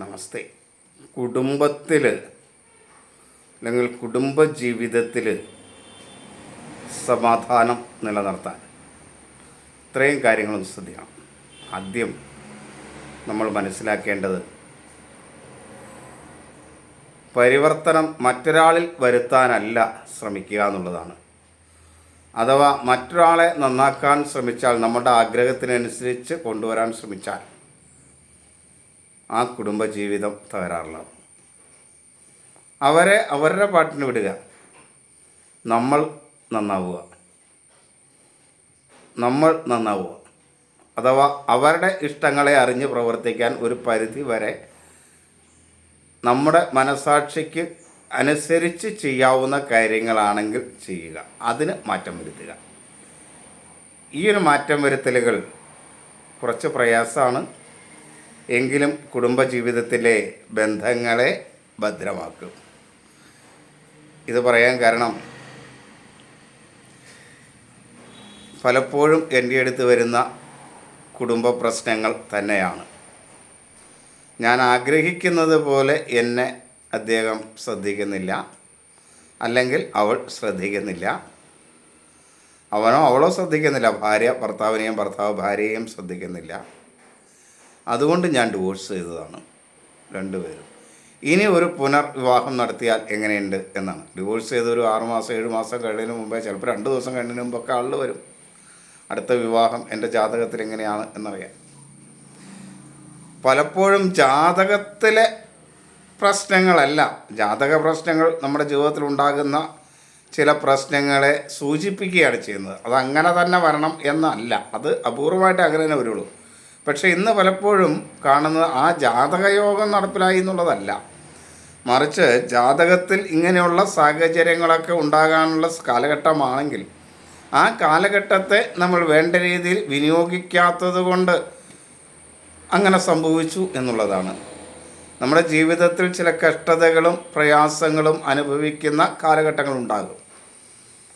നമസ്തേ. കുടുംബത്തിൽ അല്ലെങ്കിൽ കുടുംബ ജീവിതത്തിൽ സമാധാനം നിലനിർത്താൻ ഇത്രയും കാര്യങ്ങളൊന്ന് ശ്രദ്ധിക്കണം. ആദ്യം നമ്മൾ മനസ്സിലാക്കേണ്ടത് പരിവർത്തനം മറ്റൊരാളിൽ വരുത്താനല്ല ശ്രമിക്കുക എന്നുള്ളതാണ്. അഥവാ മറ്റൊരാളെ നന്നാക്കാൻ ശ്രമിച്ചാൽ നമ്മുടെ ആഗ്രഹത്തിനനുസരിച്ച് കൊണ്ടുവരാൻ ശ്രമിച്ചാൽ ആ കുടുംബജീവിതം തകരാറുള്ളത് അവരെ അവരുടെ പാട്ടിന് വിടുക. നമ്മൾ നന്നാവുക. നമ്മൾ നന്നാവുക. അഥവാ അവരുടെ ഇഷ്ടങ്ങളെ അറിഞ്ഞ് പ്രവർത്തിക്കാൻ ഒരു പരിധി വരെ നമ്മുടെ മനസാക്ഷിക്ക് അനുസരിച്ച് ചെയ്യാവുന്ന കാര്യങ്ങളാണെങ്കിൽ ചെയ്യുക. അതിന് മാറ്റം വരുത്തുക. ഈ ഒരു മാറ്റം വരുത്തലുകൾ കുറച്ച് പ്രയാസമാണ്. എങ്കിലും കുടുംബജീവിതത്തിലെ ബന്ധങ്ങളെ ഭദ്രമാക്കും. ഇത് പറയാൻ കാരണം പലപ്പോഴും എന്റെ അടുത്ത് വരുന്ന കുടുംബ പ്രശ്നങ്ങൾ തന്നെയാണ്. ഞാൻ ആഗ്രഹിക്കുന്നത് പോലെ എന്നെ അദ്ദേഹം ശ്രദ്ധിക്കുന്നില്ല അല്ലെങ്കിൽ അവൾ ശ്രദ്ധിക്കുന്നില്ല. അവനോ അവളോ ശ്രദ്ധിക്കുന്നില്ല ഭാര്യ ഭർത്താവിനെയും ഭർത്താവ് ഭാര്യയെയും ശ്രദ്ധിക്കുന്നില്ല. അതുകൊണ്ട് ഞാൻ ഡിവോഴ്സ് ചെയ്തതാണ് രണ്ടുപേരും. ഇനി ഒരു പുനർവിവാഹം നടത്തിയാൽ എങ്ങനെയുണ്ട് എന്നാണ്. ഡിവോഴ്സ് ചെയ്ത് ഒരു ആറുമാസം ഏഴ് മാസം കഴിയുന്നതിന് മുമ്പേ ചിലപ്പോൾ രണ്ട് ദിവസം കഴിഞ്ഞതിന് മുമ്പൊക്കെ ആളിൽ വരും. അടുത്ത വിവാഹം എന്റെ ജാതകത്തിൽ എങ്ങനെയാണ് എന്നറിയാം പലപ്പോഴും ജാതകത്തിലെ പ്രശ്നങ്ങളല്ല ജാതക പ്രശ്നങ്ങൾ നമ്മുടെ ജീവിതത്തിൽ ഉണ്ടാകുന്ന ചില പ്രശ്നങ്ങളെ സൂചിപ്പിക്കുകയാണ് ചെയ്യുന്നത്. അത് അങ്ങനെ തന്നെ വരണം എന്നല്ല. അത് അപൂർവമായിട്ട് അങ്ങനെ തന്നെ വരുള്ളൂ. പക്ഷേ ഇന്ന് പലപ്പോഴും കാണുന്നത് ആ ജാതകയോഗം നടപ്പിലായി എന്നുള്ളതല്ല. മറിച്ച് ജാതകത്തിൽ ഇങ്ങനെയുള്ള സാഹചര്യങ്ങളൊക്കെ ഉണ്ടാകാനുള്ള കാലഘട്ടമാണെങ്കിൽ ആ കാലഘട്ടത്തെ നമ്മൾ വേണ്ട രീതിയിൽ വിനിയോഗിക്കാത്തത് കൊണ്ട് അങ്ങനെ സംഭവിച്ചു എന്നുള്ളതാണ്. നമ്മുടെ ജീവിതത്തിൽ ചില കഷ്ടതകളും പ്രയാസങ്ങളും അനുഭവിക്കുന്ന കാലഘട്ടങ്ങളുണ്ടാകും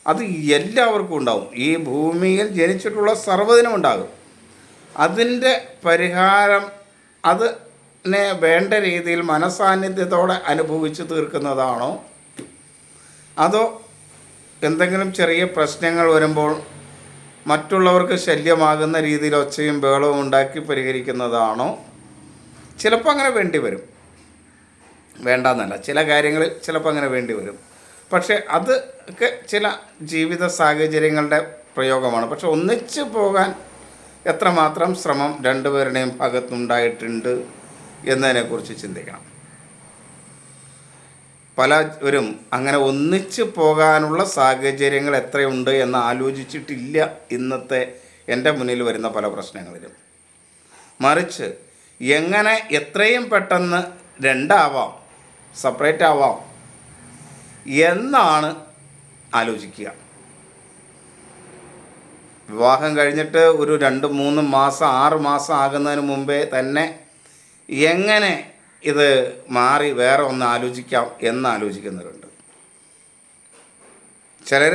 അത് എല്ലാവർക്കും ഉണ്ടാകും. ഈ ഭൂമിയിൽ ജനിച്ചിട്ടുള്ള സർവതിനും ഉണ്ടാകും. അതിന്റെ പരിഹാരം അതിനെ വേണ്ട രീതിയിൽ മനസാന്നിധ്യത്തോടെ അനുഭവിച്ചു തീർക്കുന്നതാണോ? അതോ എന്തെങ്കിലും ചെറിയ പ്രശ്നങ്ങൾ വരുമ്പോൾ മറ്റുള്ളവർക്ക് ശല്യമാകുന്ന രീതിയിൽ ഒച്ചയും ബഹളവും ഉണ്ടാക്കി പരിഹരിക്കുന്നതാണോ? ചിലപ്പോൾ അങ്ങനെ വേണ്ടി വരും. വേണ്ടെന്നല്ല ചില കാര്യങ്ങൾ ചിലപ്പോൾ അങ്ങനെ വേണ്ടി വരും. പക്ഷേ അതൊക്കെ ചില ജീവിത സാഹചര്യങ്ങളുടെ പ്രയോഗമാണ്. പക്ഷെ ഒന്നിച്ച് പോകാൻ എത്രമാത്രം ശ്രമം രണ്ടുപേരുടെയും ഭാഗത്തുണ്ടായിട്ടുണ്ട് എന്നതിനെക്കുറിച്ച് ചിന്തിക്കണം. പലരും അങ്ങനെ ഒന്നിച്ച് പോകാനുള്ള സാഹചര്യങ്ങൾ എത്രയുണ്ട് എന്ന് ആലോചിച്ചിട്ടില്ല ഇന്നത്തെ എന്റെ മുന്നിൽ വരുന്ന പല പ്രശ്നങ്ങളിലും. മറിച്ച് എങ്ങനെ എത്രയും പെട്ടെന്ന് രണ്ടാവാം സെപ്പറേറ്റ് ആവാം എന്നാണ് ആലോചിക്കുക. വിവാഹം കഴിഞ്ഞിട്ട് ഒരു രണ്ട് മൂന്ന് മാസം ആറ് മാസം ആകുന്നതിന് മുമ്പേ തന്നെ എങ്ങനെ ഇത് മാറി വേറെ ഒന്ന് ആലോചിക്കാം എന്ന് ആലോചിക്കുന്നവരുണ്ട്. ചിലർ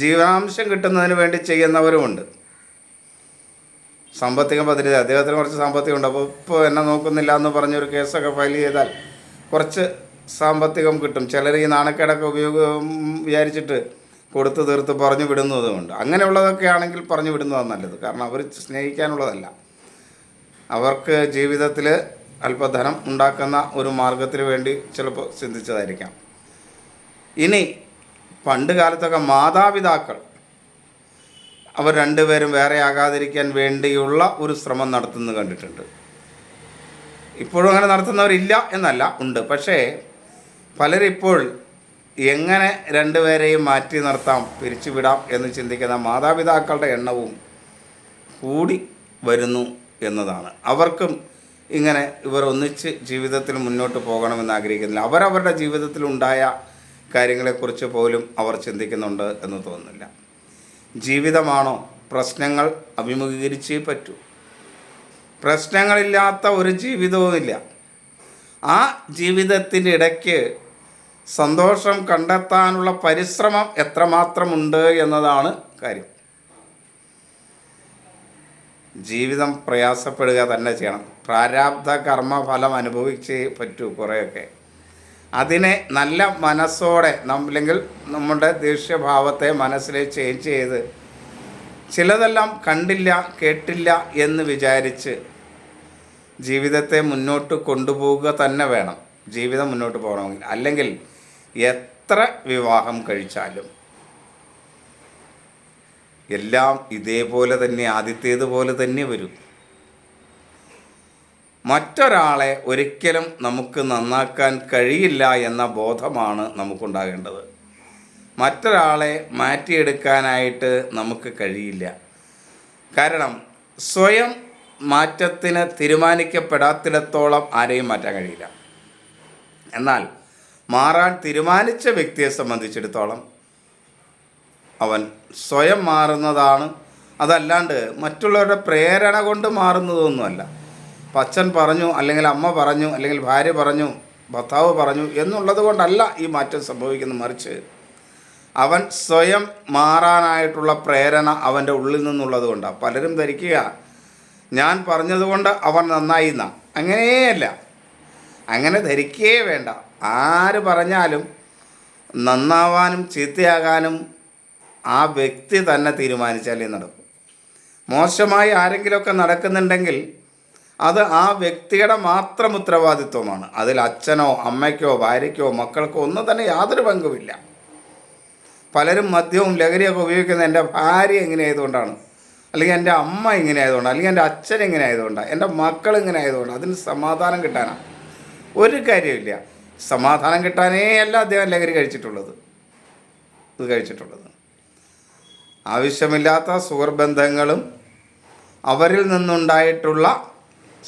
ജീവനാംശം കിട്ടുന്നതിന് വേണ്ടി ചെയ്യുന്നവരുമുണ്ട്. സാമ്പത്തിക പദ്ധതി അദ്ദേഹത്തിന് കുറച്ച് സാമ്പത്തികം ഉണ്ട് അപ്പോൾ ഇപ്പോൾ എന്നെ നോക്കുന്നില്ല എന്ന് പറഞ്ഞൊരു കേസൊക്കെ ഫയൽ ചെയ്താൽ കുറച്ച് സാമ്പത്തികം കിട്ടും. ചിലർ ഈ നാണക്കേടൊക്കെ ഉപയോഗം വിചാരിച്ചിട്ട് കൊടുത്ത് തീർത്ത് പറഞ്ഞു വിടുന്നതുമുണ്ട് അങ്ങനെയുള്ളതൊക്കെ ആണെങ്കിൽ പറഞ്ഞു വിടുന്നതാണ് നല്ലത്. കാരണം അവർ സ്നേഹിക്കാനുള്ളതല്ല. അവർക്ക് ജീവിതത്തിൽ അല്പധനം ഉണ്ടാക്കുന്ന ഒരു മാർഗത്തിന് വേണ്ടി ചിലപ്പോൾ ചിന്തിച്ചതായിരിക്കാം. ഇനി പണ്ട് കാലത്തൊക്കെ മാതാപിതാക്കൾ അവർ രണ്ടുപേരും വേറെ ആകാതിരിക്കാൻ വേണ്ടിയുള്ള ഒരു ശ്രമം നടത്തുന്നത് കണ്ടിട്ടുണ്ട്. ഇപ്പോഴും അങ്ങനെ നടത്തുന്നവരില്ല എന്നല്ല ഉണ്ട്. പക്ഷേ പലരിപ്പോൾ എങ്ങനെ രണ്ടുപേരെയും മാറ്റി നിർത്താം പിരിച്ചുവിടാം എന്ന് ചിന്തിക്കുന്ന മാതാപിതാക്കളുടെ എണ്ണവും കൂടി വരുന്നു എന്നതാണ്. അവർക്കും ഇങ്ങനെ ഇവർ ഒന്നിച്ച് ജീവിതത്തിൽ മുന്നോട്ട് പോകണമെന്ന് ആഗ്രഹിക്കുന്നില്ല. അവരവരുടെ ജീവിതത്തിലുണ്ടായ കാര്യങ്ങളെക്കുറിച്ച് പോലും അവർ ചിന്തിക്കുന്നുണ്ട് എന്ന് തോന്നുന്നില്ല. ജീവിതമാണോ? പ്രശ്നങ്ങൾ അഭിമുഖീകരിച്ചേ പറ്റൂ. പ്രശ്നങ്ങളില്ലാത്ത ഒരു ജീവിതവുമില്ല. ആ ജീവിതത്തിന്റെ ഇടയ്ക്ക് സന്തോഷം കണ്ടെത്താനുള്ള പരിശ്രമം എത്രമാത്രമുണ്ട് എന്നതാണ് കാര്യം. ജീവിതം പ്രയാസപ്പെടുക തന്നെ ചെയ്യണം. പ്രാരാബ്ധ കർമ്മഫലം അനുഭവിച്ച് പറ്റൂ കുറേയൊക്കെ. അതിനെ നല്ല മനസ്സോടെ നമ്മളെങ്കിൽ നമ്മുടെ ദേഷ്യഭാവത്തെ മനസ്സിൽ ചേഞ്ച് ചെയ്ത് ചിലതെല്ലാം കണ്ടില്ല കേട്ടില്ല എന്ന് വിചാരിച്ച് ജീവിതത്തെ മുന്നോട്ട് കൊണ്ടുപോവുക തന്നെ വേണം. ജീവിതം മുന്നോട്ട് പോകണമെങ്കിൽ. അല്ലെങ്കിൽ എത്ര വിവാഹം കഴിച്ചാലും. എല്ലാം ഇതേപോലെ തന്നെ ആദ്യത്തേതുപോലെ തന്നെ വരും. മറ്റൊരാളെ ഒരിക്കലും നമുക്ക് നന്നാക്കാൻ കഴിയില്ല എന്ന ബോധമാണ് നമുക്കുണ്ടാകേണ്ടത്. മറ്റൊരാളെ മാറ്റിയെടുക്കാനായിട്ട് നമുക്ക് കഴിയില്ല. കാരണം സ്വയം മാറ്റത്തിന് തീരുമാനിക്കപ്പെടാത്തിടത്തോളം ആരെയും മാറ്റാൻ കഴിയില്ല. എന്നാൽ മാറാൻ തീരുമാനിച്ച വ്യക്തിയെ സംബന്ധിച്ചിടത്തോളം അവൻ സ്വയം മാറുന്നതാണ്. അതല്ലാണ്ട് മറ്റുള്ളവരുടെ പ്രേരണ കൊണ്ട് മാറുന്നതൊന്നുമല്ല. പച്ചൻ പറഞ്ഞു അല്ലെങ്കിൽ അമ്മ പറഞ്ഞു അല്ലെങ്കിൽ ഭാര്യ പറഞ്ഞു ഭർത്താവ് പറഞ്ഞു എന്നുള്ളത് കൊണ്ടല്ല ഈ മാറ്റം സംഭവിക്കുന്നത്. മറിച്ച് അവൻ സ്വയം മാറാനായിട്ടുള്ള പ്രേരണ അവന്റെ ഉള്ളിൽ നിന്നുള്ളത് കൊണ്ടാണ് പലരും ധരിക്കുക ഞാൻ പറഞ്ഞതുകൊണ്ട് അവൻ നന്നായി എന്നാ. അങ്ങനെയല്ല. അങ്ങനെ ധരിക്കേ വേണ്ട. ആര് പറഞ്ഞാലും നന്നാവാനും ചീത്തയാകാനും ആ വ്യക്തി തന്നെ തീരുമാനിച്ചാലേ നടക്കും. മോശമായി ആരെങ്കിലുമൊക്കെ നടക്കുന്നുണ്ടെങ്കിൽ അത് ആ വ്യക്തിയുടെ മാത്രം ഉത്തരവാദിത്വമാണ്. അതിൽ അച്ഛനോ അമ്മയ്ക്കോ ഭാര്യയ്ക്കോ മക്കൾക്കോ ഒന്നും തന്നെ യാതൊരു പങ്കുമില്ല. പലരും മദ്യവും ലഹരിയൊക്കെ ഉപയോഗിക്കുന്നത് എന്റെ ഭാര്യ എങ്ങനെ ആയതുകൊണ്ടാണ്. അല്ലെങ്കിൽ എന്റെ അമ്മ ഇങ്ങനെ ആയതുകൊണ്ടാണ്. അല്ലെങ്കിൽ എന്റെ അച്ഛൻ ഇങ്ങനെ ആയതുകൊണ്ടാണ്. എന്റെ മക്കൾ ഇങ്ങനെ ആയതുകൊണ്ട് അതിന് സമാധാനം കിട്ടാനാണ്. ഒരു കാര്യമില്ല സമാധാനം കിട്ടാനേ അല്ല അദ്ദേഹം ലഹരി കഴിച്ചിട്ടുള്ളത്. ഇത് കഴിച്ചിട്ടുള്ളത്. ആവശ്യമില്ലാത്ത സുഹൃബന്ധങ്ങളും അവരിൽ നിന്നുണ്ടായിട്ടുള്ള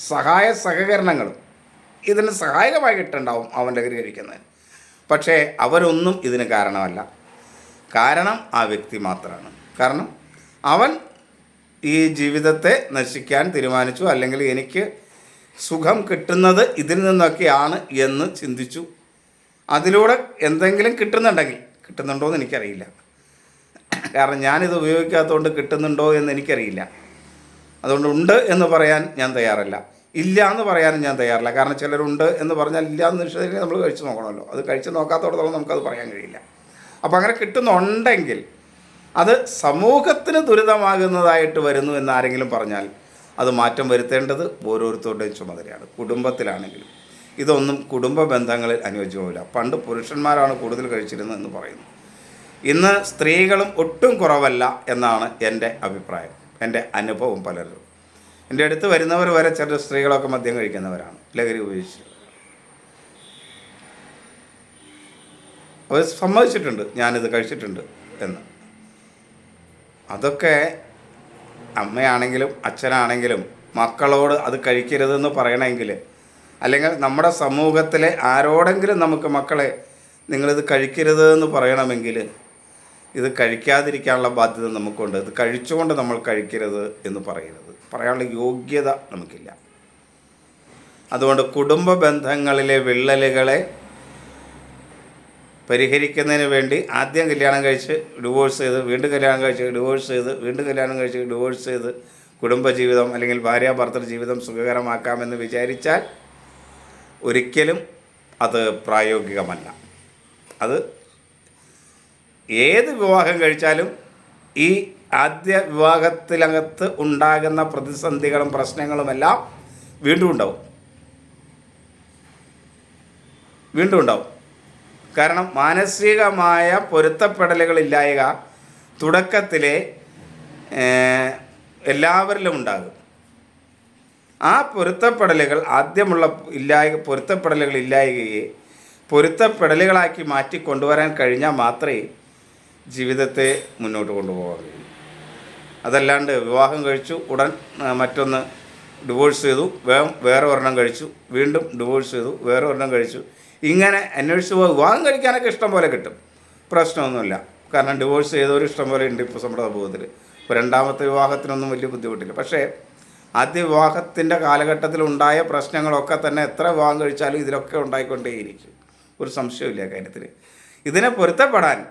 സഹായ സഹകരണങ്ങളും ഇതിന് സഹായകമായിട്ടുണ്ടാവും അവൻ ലഹരി കഴിക്കുന്നത് പക്ഷേ അവരൊന്നും ഇതിന് കാരണമല്ല. കാരണം ആ വ്യക്തി മാത്രമാണ്. കാരണം അവൻ ഈ ജീവിതത്തെ നശിക്കാൻ തീരുമാനിച്ചു. അല്ലെങ്കിൽ എനിക്ക് സുഖം കിട്ടുന്നത് ഇതിൽ നിന്നൊക്കെയാണ് എന്ന് ചിന്തിച്ചു. അതിലൂടെ എന്തെങ്കിലും കിട്ടുന്നുണ്ടെങ്കിൽ കിട്ടുന്നുണ്ടോ എന്ന് എനിക്കറിയില്ല. കാരണം ഞാനിത് ഉപയോഗിക്കാത്തതുകൊണ്ട് കിട്ടുന്നുണ്ടോ എന്ന് എനിക്കറിയില്ല. അതുകൊണ്ട് ഉണ്ട് എന്ന് പറയാൻ ഞാൻ തയ്യാറല്ല. ഇല്ല എന്ന് പറയാനും ഞാൻ തയ്യാറില്ല. കാരണം ചിലരുണ്ട് എന്ന് പറഞ്ഞാൽ ഇല്ല എന്ന് നിഷേധിക്കുക നമ്മൾ കഴിച്ചു നോക്കണമല്ലോ. അത് കഴിച്ച് നോക്കാത്തോടത്തോളം നമുക്കത് പറയാൻ കഴിയില്ല. അപ്പോൾ അങ്ങനെ കിട്ടുന്നുണ്ടെങ്കിൽ അത് സമൂഹത്തിന് ദുരിതമാകുന്നതായിട്ട് വരുന്നു എന്ന് ആരെങ്കിലും പറഞ്ഞാൽ അത് മാറ്റം വരുത്തേണ്ടത് ഓരോരുത്തരുടെയും ചുമതലയാണ് കുടുംബത്തിലാണെങ്കിലും. ഇതൊന്നും കുടുംബ ബന്ധങ്ങളിൽ അനുയോജ്യമല്ല. പണ്ട് പുരുഷന്മാരാണ് കൂടുതൽ കഴിച്ചിരുന്നത് എന്ന് പറയുന്നു. ഇന്ന് സ്ത്രീകളും ഒട്ടും കുറവല്ല എന്നാണ് എന്റെ അഭിപ്രായം എന്റെ അനുഭവം പലരും. എന്റെ അടുത്ത് വരുന്നവർ വരെ ചില സ്ത്രീകളൊക്കെ മദ്യം കഴിക്കുന്നവരാണ് ലഹരി ഉപയോഗിച്ച് അവർ സമ്മതിച്ചിട്ടുണ്ട് ഞാനിത് കഴിച്ചിട്ടുണ്ട് എന്ന്. അതൊക്കെ അമ്മയാണെങ്കിലും അച്ഛനാണെങ്കിലും മക്കളോട് അത് കഴിക്കരുതെന്ന് പറയണമെങ്കിൽ അല്ലെങ്കിൽ നമ്മുടെ സമൂഹത്തിലെ ആരോടെങ്കിലും നമുക്ക് മക്കളെ നിങ്ങളിത് കഴിക്കരുത് എന്ന് പറയണമെങ്കിൽ ഇത് കഴിക്കാതിരിക്കാനുള്ള ബാധ്യത നമുക്കുണ്ട്. ഇത് കഴിച്ചുകൊണ്ട് നമ്മൾ കഴിക്കരുത് എന്ന് പറയരുത്. പറയാനുള്ള യോഗ്യത നമുക്കില്ല. അതുകൊണ്ട് കുടുംബ ബന്ധങ്ങളിലെ വിള്ളലുകളെ പരിഹരിക്കുന്നതിന് വേണ്ടി ആദ്യം കല്യാണം കഴിച്ച് ഡിവോഴ്സ് ചെയ്ത് വീണ്ടും കല്യാണം കഴിച്ച് ഡിവോഴ്സ് ചെയ്ത് വീണ്ടും കല്യാണം കഴിച്ച് ഡിവോഴ്സ് ചെയ്ത് കുടുംബജീവിതം അല്ലെങ്കിൽ ഭാര്യ ഭർത്തൃ ജീവിതം സുഖകരമാക്കാമെന്ന് വിചാരിച്ചാൽ ഒരിക്കലും അത് പ്രായോഗികമല്ല. അത് ഏത് വിവാഹം കഴിച്ചാലും ഈ ആദ്യ വിവാഹത്തിനകത്ത് ഉണ്ടാകുന്ന പ്രതിസന്ധികളും പ്രശ്നങ്ങളുമെല്ലാം വീണ്ടും ഉണ്ടാവും. വീണ്ടും ഉണ്ടാവും. കാരണം മാനസികമായ പൊരുത്തപ്പെടലുകളില്ലായക തുടക്കത്തിലെ എല്ലാവരിലും ഉണ്ടാകും. ആ പൊരുത്തപ്പെടലുകൾ ആദ്യമുള്ള ഇല്ലായ പൊരുത്തപ്പെടലുകൾ ഇല്ലായകയെ പൊരുത്തപ്പെടലുകളാക്കി മാറ്റി കൊണ്ടുവരാൻ കഴിഞ്ഞാൽ മാത്രമേ ജീവിതത്തെ മുന്നോട്ട് കൊണ്ടുപോകാൻ കഴിയൂ അതല്ലാണ്ട് വിവാഹം കഴിച്ചു ഉടൻ മറ്റൊന്ന് ഡിവോഴ്സ് ചെയ്തു വേറെ ഒരെണ്ണം കഴിച്ചു വീണ്ടും ഡിവോഴ്സ് ചെയ്തു വേറെ ഒരെണ്ണം കഴിച്ചു ഇങ്ങനെ അന്വേഷിച്ച് പോയി. വിവാഹം കഴിക്കാനൊക്കെ ഇഷ്ടം പോലെ കിട്ടും. പ്രശ്നമൊന്നുമില്ല. കാരണം ഡിവോഴ്സ് ചെയ്തവർ ഇഷ്ടം പോലെ ഉണ്ട് ഇപ്പോൾ നമ്മുടെ സമൂഹത്തിൽ ഇപ്പോൾ രണ്ടാമത്തെ വിവാഹത്തിനൊന്നും വലിയ ബുദ്ധിമുട്ടില്ല. പക്ഷേ ആദ്യ വിവാഹത്തിന്റെ കാലഘട്ടത്തിൽ ഉണ്ടായ പ്രശ്നങ്ങളൊക്കെ തന്നെ എത്ര വിവാഹം കഴിച്ചാലും ഇതിലൊക്കെ ഉണ്ടായിക്കൊണ്ടേയിരിക്കും. ഒരു സംശയമില്ല കാര്യത്തിൽ ഇതിനെ പൊരുത്തപ്പെടാൻ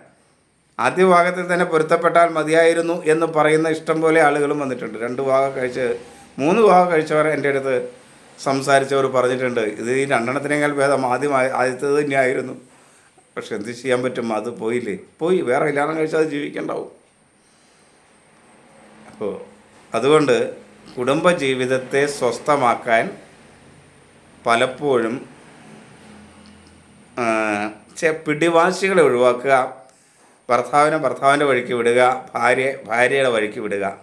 ആദ്യ വിവാഹത്തിൽ തന്നെ പൊരുത്തപ്പെട്ടാൽ മതിയായിരുന്നു എന്ന് പറയുന്ന ഇഷ്ടം പോലെ ആളുകളും വന്നിട്ടുണ്ട്. രണ്ട് വിവാഹം കഴിച്ച് മൂന്ന് വിവാഹം കഴിച്ചവർ എന്റെ അടുത്ത് സംസാരിച്ചവർ പറഞ്ഞിട്ടുണ്ട് ഇത് ഈ രണ്ടെണ്ണത്തിനേക്കാൾ ഭേദം ആദ്യം ആദ്യത്തെ തന്നെയായിരുന്നു. പക്ഷെ എന്ത് ചെയ്യാൻ പറ്റും? അത് പോയില്ലേ? പോയി. വേറെ കല്യാണം കഴിച്ചാൽ അത് ജീവിക്കണ്ടാവും. അപ്പോൾ അതുകൊണ്ട് കുടുംബ ജീവിതത്തെ സ്വസ്ഥമാക്കാൻ പലപ്പോഴും പിടിവാശികളെ ഒഴിവാക്കുക ഭർത്താവിനെ ഭർത്താവിന്റെ വഴിക്ക് വിടുക ഭാര്യയെ ഭാര്യയുടെ വഴിക്ക് വിടുക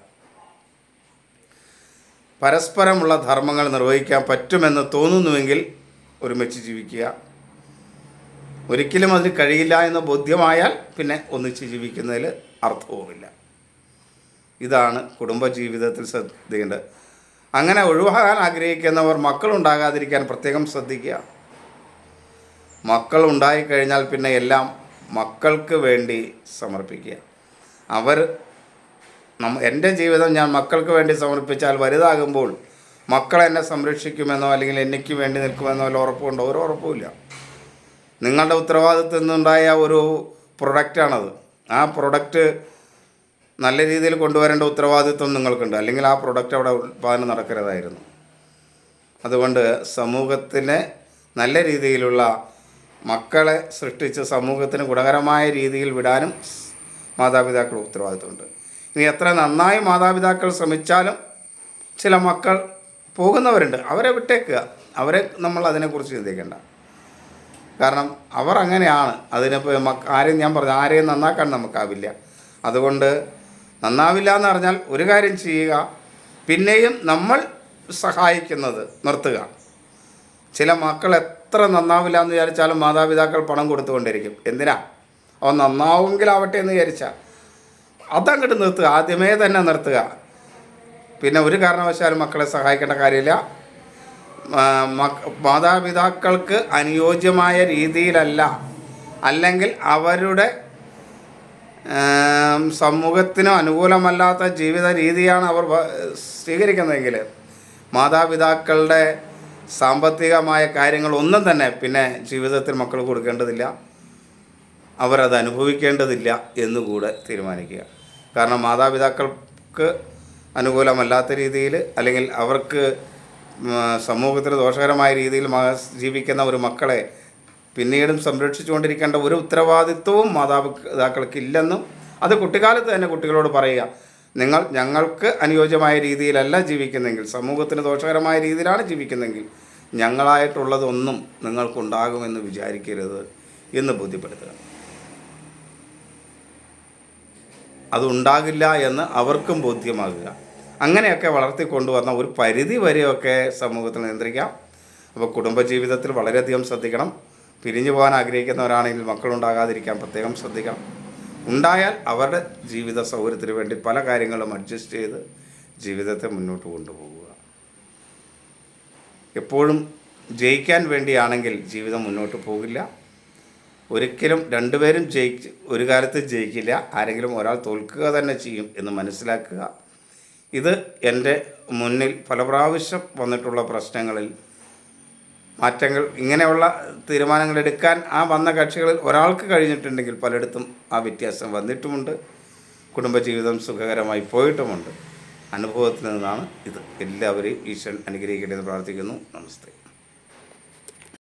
പരസ്പരമുള്ള ധർമ്മങ്ങൾ നിർവഹിക്കാൻ പറ്റുമെന്ന് തോന്നുന്നുവെങ്കിൽ ഒരുമിച്ച് ജീവിക്കുക. ഒരിക്കലും അതിന് കഴിയില്ല എന്ന് ബോധ്യമായാൽ പിന്നെ ഒന്നിച്ച് ജീവിക്കുന്നതിൽ അർത്ഥവുമില്ല. ഇതാണ് കുടുംബജീവിതത്തിൽ ശ്രദ്ധിക്കേണ്ടത് അങ്ങനെ ഒഴിവാകാൻ ആഗ്രഹിക്കുന്നവർ മക്കളുണ്ടാകാതിരിക്കാൻ പ്രത്യേകം ശ്രദ്ധിക്കുക. മക്കൾ ഉണ്ടായിക്കഴിഞ്ഞാൽ പിന്നെ എല്ലാം മക്കൾക്ക് വേണ്ടി സമർപ്പിക്കുക. അവർ നമ്മ എന്റെ ജീവിതം ഞാൻ മക്കൾക്ക് വേണ്ടി സമർപ്പിച്ചാൽ വലുതാകുമ്പോൾ മക്കൾ എന്നെ സംരക്ഷിക്കുമെന്നോ അല്ലെങ്കിൽ എനിക്ക് വേണ്ടി നിൽക്കുമെന്നോ വല്ല ഉറപ്പുണ്ടോ? ഒരു ഉറപ്പുമില്ല. നിങ്ങളുടെ ഉത്തരവാദിത്വം നിന്നുണ്ടായ ഒരു പ്രൊഡക്റ്റാണത്. ആ പ്രൊഡക്റ്റ് നല്ല രീതിയിൽ കൊണ്ടുവരേണ്ട ഉത്തരവാദിത്വം നിങ്ങൾക്കുണ്ട്. അല്ലെങ്കിൽ ആ പ്രൊഡക്റ്റ് അവിടെ ഉൽപ്പാദനം നടക്കരുതായിരുന്നു. അതുകൊണ്ട് സമൂഹത്തിനെ നല്ല രീതിയിലുള്ള മക്കളെ സൃഷ്ടിച്ച് സമൂഹത്തിന് ഗുണകരമായ രീതിയിൽ വിടാനും മാതാപിതാക്കളുടെ ഉത്തരവാദിത്വമുണ്ട്. ഇനി എത്ര നന്നായി മാതാപിതാക്കൾ ശ്രമിച്ചാലും ചില മക്കൾ പോകുന്നവരുണ്ട്. അവരെ വിട്ടേക്കുക. അവരെ നമ്മൾ അതിനെക്കുറിച്ച് ചിന്തിക്കേണ്ട. കാരണം അവർ അങ്ങനെയാണ്. അതിനിപ്പോൾ ആരെയും ഞാൻ പറഞ്ഞു ആരെയും നന്നാക്കാൻ നമുക്കാവില്ല. അതുകൊണ്ട് നന്നാവില്ല എന്ന് പറഞ്ഞാൽ ഒരു കാര്യം ചെയ്യുക. പിന്നെയും നമ്മൾ സഹായിക്കുന്നത് നിർത്തുക. ചില മക്കൾ എത്ര നന്നാവില്ല എന്ന് വിചാരിച്ചാലും മാതാപിതാക്കൾ പണം കൊടുത്തുകൊണ്ടിരിക്കും. എന്തിനാ? അവൻ നന്നാവുമെങ്കിലാവട്ടെ എന്ന് വിചാരിച്ചാൽ അതങ്ങോട്ട് നിർത്തുക. ആദ്യമേ തന്നെ നിർത്തുക. പിന്നെ ഒരു കാരണവശാലും മക്കളെ സഹായിക്കേണ്ട കാര്യമില്ല. മാതാപിതാക്കൾക്ക് അനുയോജ്യമായ രീതിയിലല്ല. അല്ലെങ്കിൽ അവരുടെ സമൂഹത്തിനും അനുകൂലമല്ലാത്ത ജീവിത രീതിയാണ് അവർ സ്വീകരിക്കുന്നതെങ്കിൽ മാതാപിതാക്കളുടെ സാമ്പത്തികമായ കാര്യങ്ങളൊന്നും തന്നെ പിന്നെ ജീവിതത്തിൽ മക്കൾ കൊടുക്കേണ്ടതില്ല. അവരത് അനുഭവിക്കേണ്ടതില്ല എന്നുകൂടെ തീരുമാനിക്കുക. കാരണം മാതാപിതാക്കൾക്ക് അനുകൂലമല്ലാത്ത രീതിയിൽ അല്ലെങ്കിൽ അവർക്ക് സമൂഹത്തിൽ ദോഷകരമായ രീതിയിൽ ജീവിക്കുന്ന ഒരു മക്കളെ പിന്നീടും സംരക്ഷിച്ചുകൊണ്ടിരിക്കേണ്ട ഒരു ഉത്തരവാദിത്വവും മാതാപിതാക്കൾക്ക് ഇല്ലെന്നും അത് കുട്ടിക്കാലത്ത് തന്നെ കുട്ടികളോട് പറയുക. നിങ്ങൾ ഞങ്ങൾക്ക് അനുയോജ്യമായ രീതിയിലല്ല ജീവിക്കുന്നെങ്കിൽ സമൂഹത്തിന് ദോഷകരമായ രീതിയിലാണ് ജീവിക്കുന്നെങ്കിൽ ഞങ്ങളായിട്ടുള്ളതൊന്നും നിങ്ങൾക്കുണ്ടാകുമെന്ന് വിചാരിക്കരുത് എന്ന് ബോധ്യപ്പെടുത്തുക. അതുണ്ടാകില്ല എന്ന് അവർക്കും ബോധ്യമാകുക. അങ്ങനെയൊക്കെ വളർത്തിക്കൊണ്ടുവന്ന ഒരു പരിധി വരെയൊക്കെ സമൂഹത്തിൽ നിയന്ത്രിക്കാം. അപ്പോൾ കുടുംബജീവിതത്തിൽ വളരെയധികം ശ്രദ്ധിക്കണം. പിരിഞ്ഞു പോകാൻ ആഗ്രഹിക്കുന്നവരാണെങ്കിൽ മക്കളുണ്ടാകാതിരിക്കാൻ പ്രത്യേകം ശ്രദ്ധിക്കണം. ഉണ്ടായാൽ അവരുടെ ജീവിത സൗകര്യത്തിന് വേണ്ടി പല കാര്യങ്ങളും അഡ്ജസ്റ്റ് ചെയ്ത് ജീവിതത്തെ മുന്നോട്ട് കൊണ്ടുപോകുക എപ്പോഴും ജയിക്കാൻ വേണ്ടിയാണെങ്കിൽ ജീവിതം മുന്നോട്ട് പോകില്ല. ഒരിക്കലും രണ്ടുപേരും ജയിച്ച് ഒരു കാലത്ത് ജയിക്കില്ല. ആരെങ്കിലും ഒരാൾ തോൽക്കുക തന്നെ ചെയ്യും എന്ന് മനസ്സിലാക്കുക. ഇത് എന്റെ മുന്നിൽ പല പ്രാവശ്യം വന്നിട്ടുള്ള പ്രശ്നങ്ങളിൽ മാറ്റങ്ങൾ ഇങ്ങനെയുള്ള തീരുമാനങ്ങൾ എടുക്കാൻ ആ വന്ന കക്ഷികളിൽ ഒരാൾക്ക് കഴിഞ്ഞിട്ടുണ്ടെങ്കിൽ പലയിടത്തും ആ വ്യത്യാസം വന്നിട്ടുമുണ്ട്. കുടുംബജീവിതം സുഖകരമായി പോയിട്ടുമുണ്ട്. അനുഭവത്തിൽ നിന്നാണ് ഇത്. എല്ലാവരെയും ഈശ്വരൻ അനുഗ്രഹിക്കട്ടെ എന്ന് പ്രാർത്ഥിക്കുന്നു. നമസ്തേ.